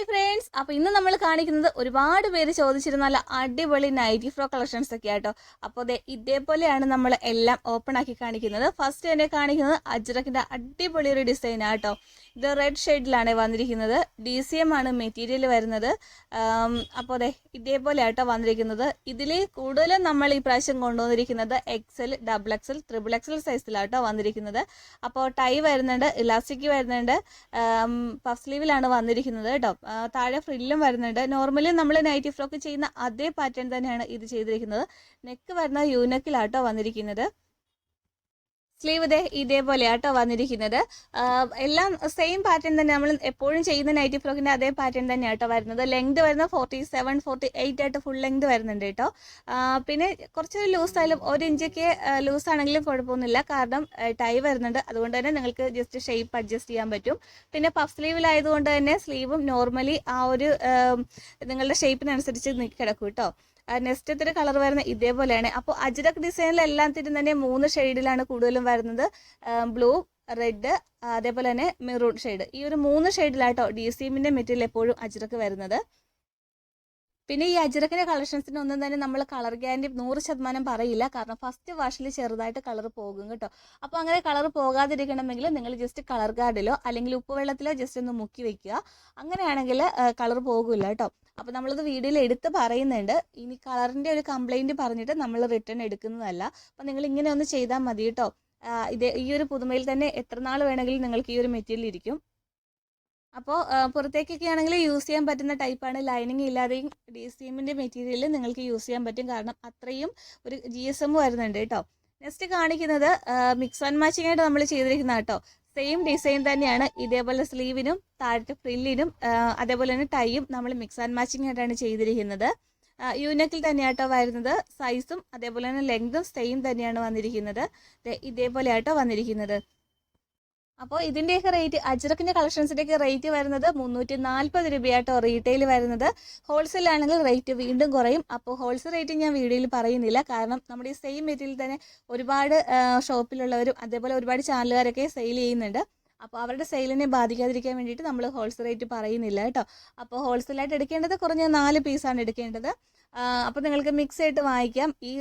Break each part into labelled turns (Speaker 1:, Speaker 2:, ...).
Speaker 1: Hi friends അപ്പോൾ ഇന്ന് നമ്മൾ കാണിക്കുന്നത് ഒരുപാട് പേര് ചോദിച്ചിരുന്ന നല്ല അടിപൊളി നൈറ്റി ഫ്രോ കളക്ഷൻസ് ഒക്കെ ആട്ടോ അപ്പോൾ അതെ ഇതേപോലെയാണ് നമ്മൾ എല്ലാം ഓപ്പൺ ആക്കി കാണിക്കുന്നത്. ഫസ്റ്റ് തന്നെ കാണിക്കുന്നത് അജ്രക്കിന്റെ അടിപൊളി ഒരു ഡിസൈൻ ആട്ടോ. ഇത് റെഡ് ഷെയ്ഡിലാണ് വന്നിരിക്കുന്നത്. ഡി സി എം ആണ് മെറ്റീരിയൽ വരുന്നത്. അപ്പോൾ ദേ ഇതേപോലെ ആട്ടോ വന്നിരിക്കുന്നത്. ഇതിൽ കൂടുതലും നമ്മൾ ഈ പ്രാവശ്യം കൊണ്ടുവന്നിരിക്കുന്നത് XL double XL triple XL സൈസിലാട്ടോ വന്നിരിക്കുന്നത്. അപ്പോൾ ടൈ വരുന്നുണ്ട് ഇലാസ്റ്റിക് വരുന്നുണ്ട്. പഫ് സ്ലീവിലാണ് വന്നിരിക്കുന്നത് കേട്ടോ. താഴെ ഫ്രില്ലും വരുന്നുണ്ട്. നോർമലി നമ്മൾ നൈറ്റി ഫ്രോക്ക് ചെയ്യുന്ന അതേ പാറ്റേൺ തന്നെയാണ് ഇത് ചെയ്തിരിക്കുന്നത്. നെക്ക് വരുന്ന യൂനക്കിലാട്ടോ വന്നിരിക്കുന്നത്. സ്ലീവ് ഇതേ ഇതേപോലെ ആട്ടോ വന്നിരിക്കുന്നത്. എല്ലാം സെയിം പാറ്റേൺ തന്നെ. നമ്മൾ എപ്പോഴും ചെയ്യുന്ന നൈറ്റി ഫ്രോക്കിന്റെ അതേ പാറ്റേൺ തന്നെ ആട്ടോ വരുന്നത്. ലെങ്ത് വരുന്ന ഫോർട്ടി സെവൻ ഫോർട്ടി എയ്റ്റ് ആയിട്ട് ഫുൾ ലെങ്ത് വരുന്നുണ്ട് കേട്ടോ. പിന്നെ കുറച്ചൊരു ലൂസ് ആയാലും ഒരു ഇഞ്ചൊക്കെ ലൂസ് ആണെങ്കിലും കുഴപ്പമൊന്നുമില്ല. കാരണം ടൈ വരുന്നുണ്ട്. അതുകൊണ്ട് തന്നെ നിങ്ങൾക്ക് ജസ്റ്റ് ഷേപ്പ് അഡ്ജസ്റ്റ് ചെയ്യാൻ പറ്റും. പിന്നെ പഫ് സ്ലീവിലായതുകൊണ്ട് തന്നെ സ്ലീവും നോർമലി ആ ഒരു നിങ്ങളുടെ ഷേപ്പിനനുസരിച്ച് നി- കിടക്കും കേട്ടോ. നെക്സ്റ്റത്തെ കളർ വരുന്ന ഇതേപോലെയാണ്. അപ്പോൾ അജ്രക് ഡിസൈനിൽ എല്ലാത്തിനും തന്നെ മൂന്ന് ഷെയ്ഡിലാണ് കൂടുതലും വരുന്നത്. ബ്ലൂ റെഡ് അതേപോലെ തന്നെ മെറൂൺ ഷെയ്ഡ് ഈ ഒരു മൂന്ന് ഷെയ്ഡിലാട്ടോ ഡി സി മെറ്റീരിയൽ എപ്പോഴും അജ്രക്ക് വരുന്നത്. പിന്നെ ഈ അജ്രക്കിന്റെ കളക്ഷൻസിന് ഒന്നും തന്നെ നമ്മൾ കളർ ഗ്യാരണ്ടി നൂറ് ശതമാനം പറയില്ല. കാരണം ഫസ്റ്റ് വാഷിൽ ചെറുതായിട്ട് കളർ പോകും കേട്ടോ. അപ്പോൾ അങ്ങനെ കളർ പോകാതിരിക്കണമെങ്കിൽ നിങ്ങൾ ജസ്റ്റ് കളർ ഗാർഡിലോ അല്ലെങ്കിൽ ഉപ്പുവെള്ളത്തിലോ ജസ്റ്റ് ഒന്ന് മുക്കി വെക്കുക. അങ്ങനെയാണെങ്കിൽ കളർ പോകില്ല കേട്ടോ. അപ്പോൾ നമ്മളത് വീഡിയോയിൽ എടുത്ത് പറയുന്നുണ്ട്. ഇനി കളറിന്റെ ഒരു കംപ്ലൈന്റ് പറഞ്ഞിട്ട് നമ്മൾ റിട്ടേൺ എടുക്കുന്നതല്ല. അപ്പോൾ നിങ്ങൾ ഇങ്ങനെ ഒന്ന് ചെയ്താൽ മതി കേട്ടോ. ഇതേ ഈ ഒരു പുതുമയിൽ തന്നെ എത്ര നാൾ വേണമെങ്കിലും നിങ്ങൾക്ക് ഈ ഒരു മെറ്റീരിയൽ ഇരിക്കും. അപ്പോൾ പുറത്തേക്കൊക്കെ ആണെങ്കിൽ യൂസ് ചെയ്യാൻ പറ്റുന്ന ടൈപ്പാണ് ലൈനിങ് ഇല്ലാതെയും ഡി സി എമ്മിന്റെ മെറ്റീരിയൽ നിങ്ങൾക്ക് യൂസ് ചെയ്യാൻ പറ്റും. കാരണം അത്രയും ഒരു ജി എസ് എം വരുന്നുണ്ട് കേട്ടോ. നെക്സ്റ്റ് കാണിക്കുന്നത് മിക്സ് ആൻഡ് മാച്ചിങ് ആയിട്ട് നമ്മൾ ചെയ്തിരിക്കുന്ന കേട്ടോ. സെയിം ഡിസൈൻ തന്നെയാണ്. ഇതേപോലെ സ്ലീവിനും താഴത്തെ ഫ്രില്ലിനും അതേപോലെ തന്നെ ടൈയും നമ്മൾ മിക്സ് ആൻഡ് മാച്ചിങ് ആയിട്ടാണ് ചെയ്തിരിക്കുന്നത്. യൂനക്കിൽ തന്നെയാട്ടോ വരുന്നത്. സൈസും അതേപോലെ തന്നെ ലെങ്തും സെയിം തന്നെയാണ് വന്നിരിക്കുന്നത്. ഇതേപോലെയാട്ടോ വന്നിരിക്കുന്നത്. അപ്പോൾ ഇതിന്റെയൊക്കെ റേറ്റ് അജ്രക്കിന്റെ കളക്ഷൻസിന്റെയൊക്കെ റേറ്റ് വരുന്നത് മുന്നൂറ്റി നാൽപ്പത് രൂപയാട്ടോ റീറ്റെയിൽ വരുന്നത്. ഹോൾസെയിൽ ആണെങ്കിൽ റേറ്റ് വീണ്ടും കുറയും. അപ്പോൾ ഹോൾസെയിൽ റേറ്റ് ഞാൻ വീഡിയോയിൽ പറയുന്നില്ല. കാരണം നമ്മുടെ ഈ സെയിം മെറ്റീരിയൽ തന്നെ ഒരുപാട് ഷോപ്പിലുള്ളവരും അതേപോലെ ഒരുപാട് ചാനലുകാരൊക്കെ സെയിൽ ചെയ്യുന്നുണ്ട്. അപ്പോൾ അവരുടെ സെയിലിനെ ബാധിക്കാതിരിക്കാൻ വേണ്ടിയിട്ട് നമ്മൾ ഹോൾസെയിൽ റേറ്റ് പറയുന്നില്ല കേട്ടോ. അപ്പോൾ ഹോൾസെയിലായിട്ട് എടുക്കേണ്ടത് കുറഞ്ഞ നാല് പീസാണ് എടുക്കേണ്ടത്. അപ്പോൾ നിങ്ങൾക്ക് മിക്സ് ആയിട്ട് വാങ്ങിക്കാം. ഈ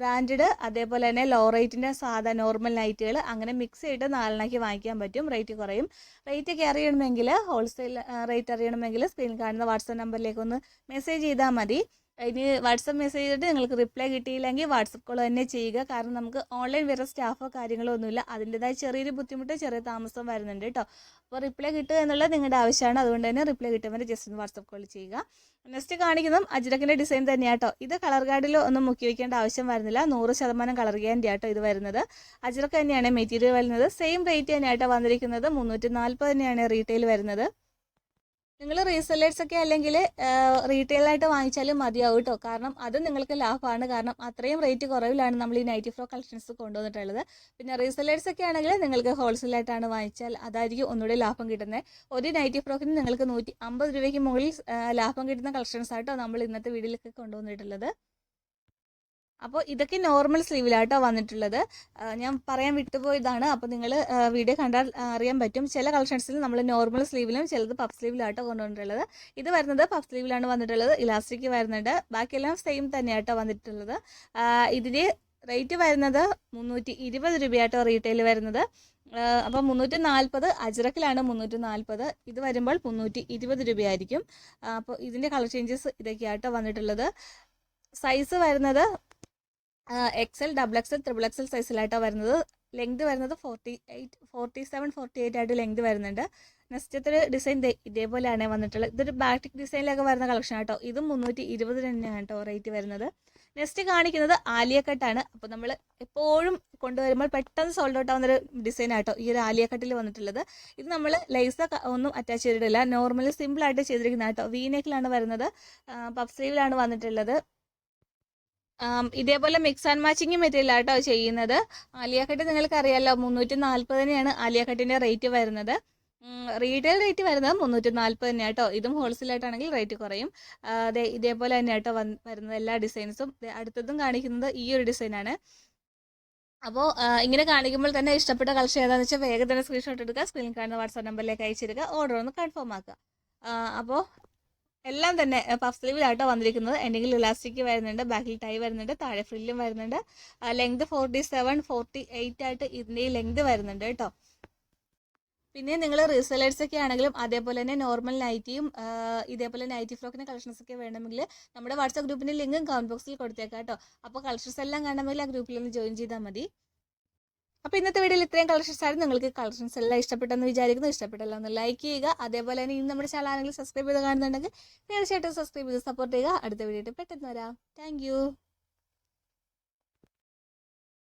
Speaker 1: ബ്രാൻഡഡ് അതേപോലെ തന്നെ ലോ റേറ്റിന്റെ സാധാ നോർമൽ നൈറ്റുകൾ അങ്ങനെ മിക്സ് ചെയ്തിട്ട് നാലെണ്ണാക്കി വാങ്ങിക്കാൻ പറ്റും. റേറ്റ് കുറയും. റേറ്റ് ഒക്കെ അറിയണമെങ്കിൽ ഹോൾസെയിൽ റേറ്റ് അറിയണമെങ്കിൽ സ്ക്രീനിൽ കാണുന്ന വാട്സാപ്പ് നമ്പറിലേക്ക് ഒന്ന് മെസ്സേജ് ചെയ്താൽ മതി. ഇനി വാട്സപ്പ് മെസ്സേജ് ചെയ്തിട്ട് നിങ്ങൾക്ക് റിപ്ലൈ കിട്ടിയില്ലെങ്കിൽ വാട്സപ്പ് കോൾ തന്നെ ചെയ്യുക. കാരണം നമുക്ക് ഓൺലൈൻ വേറെ സ്റ്റാഫോ കാര്യങ്ങളോ ഒന്നുമില്ല. അതിന്റെതായ ചെറിയൊരു ബുദ്ധിമുട്ട് ചെറിയ താമസം വരുന്നുണ്ട് കേട്ടോ. അപ്പോൾ റിപ്ലൈ കിട്ടുക എന്നുള്ളത് നിങ്ങളുടെ ആവശ്യമാണ്. അതുകൊണ്ട് തന്നെ റിപ്ലൈ കിട്ടുമ്പോൾ ജസ്റ്റ് ഒന്ന് വാട്സപ്പ് കോൾ ചെയ്യുക. നെക്സ്റ്റ് കാണിക്കുന്നതും അജ്രക്കിന്റെ ഡിസൈൻ തന്നെയാട്ടോ ഇത് കളർ ഗാർഡിൽ ഒന്നും മുക്കി വയ്ക്കേണ്ട ആവശ്യം വരുന്നില്ല. നൂറ് ശതമാനം കളർ ഗ്യാരണ്ടി ആട്ടോ ഇത് വരുന്നത്. അജ്രക്ക് തന്നെയാണ് മെറ്റീരിയൽ വരുന്നത്. സെയിം റേറ്റ് തന്നെയായിട്ടോ വന്നിരിക്കുന്നത്. മുന്നൂറ്റി നാൽപ്പത് തന്നെയാണ് റീറ്റെയിൽ വരുന്നത്. നിങ്ങൾ റീസെല്ലേഴ്സ് ഒക്കെ അല്ലെങ്കിൽ റീറ്റെയിൽ ആയിട്ട് വാങ്ങിച്ചാലും മതിയാവും കേട്ടോ കാരണം അത് നിങ്ങൾക്ക് ലാഭമാണ്. കാരണം അത്രയും റേറ്റ് കുറവിലാണ് നമ്മൾ ഈ നൈറ്റി ഫ്രോ കളക്ഷൻസ് കൊണ്ടുവന്നിട്ടുള്ളത്. പിന്നെ റീസെല്ലേഴ്സ് ഒക്കെ ആണെങ്കിൽ നിങ്ങൾക്ക് ഹോൾസെയിൽ ആയിട്ടാണ് വാങ്ങിച്ചാൽ അതായിരിക്കും ഒന്നുകൂടി ലാഭം കിട്ടുന്നത് ഒരു നൈറ്റി ഫ്രോക്കിന് നിങ്ങൾക്ക് നൂറ്റി അമ്പത് രൂപയ്ക്ക് മുകളിൽ ലാഭം കിട്ടുന്ന കളക്ഷൻസ് ആയിട്ടോ നമ്മൾ ഇന്നത്തെ വീഡിയോയിലൊക്കെ കൊണ്ടുവന്നിട്ടുള്ളത്. അപ്പോൾ ഇതൊക്കെ നോർമൽ സ്ലീവിലാട്ടോ വന്നിട്ടുള്ളത്. ഞാൻ പറയാൻ വിട്ടുപോയതാണ്. അപ്പോൾ നിങ്ങൾ വീഡിയോ കണ്ടാൽ അറിയാൻ പറ്റും. ചില കളക്ഷൻസിൽ നമ്മൾ നോർമൽ സ്ലീവിലും ചിലത് പഫ് സ്ലീവിലാട്ടോ കൊണ്ടുവന്നിട്ടുള്ളത്. ഇത് വരുന്നത് പഫ് സ്ലീവിലാണ് വന്നിട്ടുള്ളത്. ഇലാസ്റ്റിക് വരുന്നുണ്ട്. ബാക്കിയെല്ലാം സെയിം തന്നെയാട്ടോ വന്നിട്ടുള്ളത്. ഇതിന് റേറ്റ് വരുന്നത് മുന്നൂറ്റി ഇരുപത് രൂപയാട്ടോ റീറ്റെയിൽ വരുന്നത്. അപ്പോൾ മുന്നൂറ്റി നാൽപ്പത് അജ്രക്കിലാണ് മുന്നൂറ്റി നാൽപ്പത് ഇത് വരുമ്പോൾ മുന്നൂറ്റി ഇരുപത് രൂപയായിരിക്കും അപ്പോൾ ഇതിന്റെ കളർ ചേഞ്ചസ് ഇതൊക്കെയാട്ടോ വന്നിട്ടുള്ളത്. സൈസ് വരുന്നത് XL double XL triple XL സൈസിലായിട്ടാണ് വരുന്നത് ലെങ്ത് വരുന്നത്. Forty eight forty seven forty eight ആയിട്ട് ലെങ്ത് വരുന്നുണ്ട്. നെക്സ്റ്റത്തെ ഡിസൈൻ ഇതേപോലെയാണ് വന്നിട്ടുള്ളത്. ഇതൊരു ബാറ്റിക് ഡിസൈനിലൊക്കെ വരുന്ന കളക്ഷൻ ആട്ടോ. ഇതും മുന്നൂറ്റി ഇരുപത് തന്നെയാണ് കേട്ടോ റേറ്റ് വരുന്നത്. നെക്സ്റ്റ് കാണിക്കുന്നത് ആലിയ കട്ടാണ് അപ്പോൾ നമ്മൾ എപ്പോഴും കൊണ്ടുവരുമ്പോൾ പെട്ടെന്ന് സോൾഡ് ഔട്ട് ആവുന്ന ഒരു ഡിസൈൻ ആട്ടോ ഈ ഒരു ആലിയ കട്ടിൽ വന്നിട്ടുള്ളത്. ഇത് നമ്മൾ ലൈസ ഒന്നും അറ്റാച്ച് ചെയ്തിട്ടില്ല. നോർമലി സിമ്പിളായിട്ട് ചെയ്തിരിക്കുന്ന കേട്ടോ വീനേക്കിലാണ് വരുന്നത്. പഫ് സ്ലീവിലാണ് വന്നിട്ടുള്ളത്. ഇതേപോലെ മിക്സ് ആൻഡ് മാച്ചിങ് മെറ്റീരിയൽ ആട്ടോ ചെയ്യുന്നത്. ആലിയ കട്ട് നിങ്ങൾക്ക് അറിയാലോ മുന്നൂറ്റി നാൽപ്പത് തന്നെയാണ് ആലിയ റേറ്റ് വരുന്നത് റീറ്റെയിൽ റേറ്റ് വരുന്നത് മുന്നൂറ്റി നാൽപ്പത് തന്നെ കേട്ടോ. ഇതും ഹോൾസെയിൽ ആയിട്ടാണെങ്കിൽ റേറ്റ് കുറയും. അതെ ഇതേപോലെ തന്നെ കേട്ടോ വരുന്നത് എല്ലാ ഡിസൈൻസും അടുത്തതും കാണിക്കുന്നത് ഈ ഒരു ഡിസൈനാണ് അപ്പോൾ ഇങ്ങനെ കാണിക്കുമ്പോൾ തന്നെ ഇഷ്ടപ്പെട്ട കളക്ഷൻ ഏതാണെന്ന് വെച്ചാൽ വേഗം തന്നെ സ്ക്രീൻഷോട്ട് എടുക്കുക സ്ക്രീനിൽ കാണുന്ന വാട്സാപ്പ് നമ്പറിലേക്ക് അയച്ചിരിക്കുക ഓർഡർ ഒന്ന് കൺഫേം ആക്കുക. അപ്പോൾ എല്ലാം തന്നെ പഫ് സ്ലീവിലാട്ടോ വന്നിരിക്കുന്നത്. എന്തെങ്കിലും ഇലാസ്റ്റിക് വരുന്നുണ്ട് ബാക്കിൽ ടൈ വരുന്നുണ്ട് താഴെ ഫ്രില്ലും വരുന്നുണ്ട്. Length forty seven forty eight ആയിട്ട് ഇതിന്റെ ഈ ലെങ്ത് വരുന്നുണ്ട് കേട്ടോ. പിന്നെ നിങ്ങൾ റീസെലേഴ്സ് ഒക്കെ ആണെങ്കിലും അതേപോലെ തന്നെ നോർമൽ നൈറ്റിയും ഇതേപോലെ നൈറ്റി ഫ്രോക്കിന് കളക്ഷൻസ് ഒക്കെ വേണമെങ്കിൽ നമ്മുടെ വാട്സാപ്പ് ഗ്രൂപ്പിന്റെ ലിങ്കും കമന്റ് ബോക്സിൽ കൊടുത്തേക്കാം കേട്ടോ. അപ്പോൾ കളക്ഷൻസ് എല്ലാം കാണണമെങ്കിൽ ആ ഗ്രൂപ്പിൽ ഒന്ന് ജോയിൻ ചെയ്താൽ മതി. അപ്പോൾ ഇന്നത്തെ വീഡിയോയിൽ ഇത്രയും കളക്ഷൻസ് ആയിരുന്നു. നിങ്ങൾക്ക് കളക്ഷൻസ് എല്ലാം ഇഷ്ടപ്പെട്ടെന്ന് വിചാരിക്കുന്നു. ഇഷ്ടപ്പെട്ടല്ലോ ഒന്ന് ലൈക്ക് ചെയ്യുക. അതേപോലെ തന്നെ ഇനി നമ്മുടെ ചാനൽ സബ്സ്ക്രൈബ് ചെയ്ത് കാണുന്നുണ്ടെങ്കിൽ തീർച്ചയായിട്ടും സബ്സ്ക്രൈബ് ചെയ്ത് സപ്പോർട്ട് ചെയ്യുക. അടുത്ത വീഡിയോ പെട്ടെന്ന് വരാം. താങ്ക്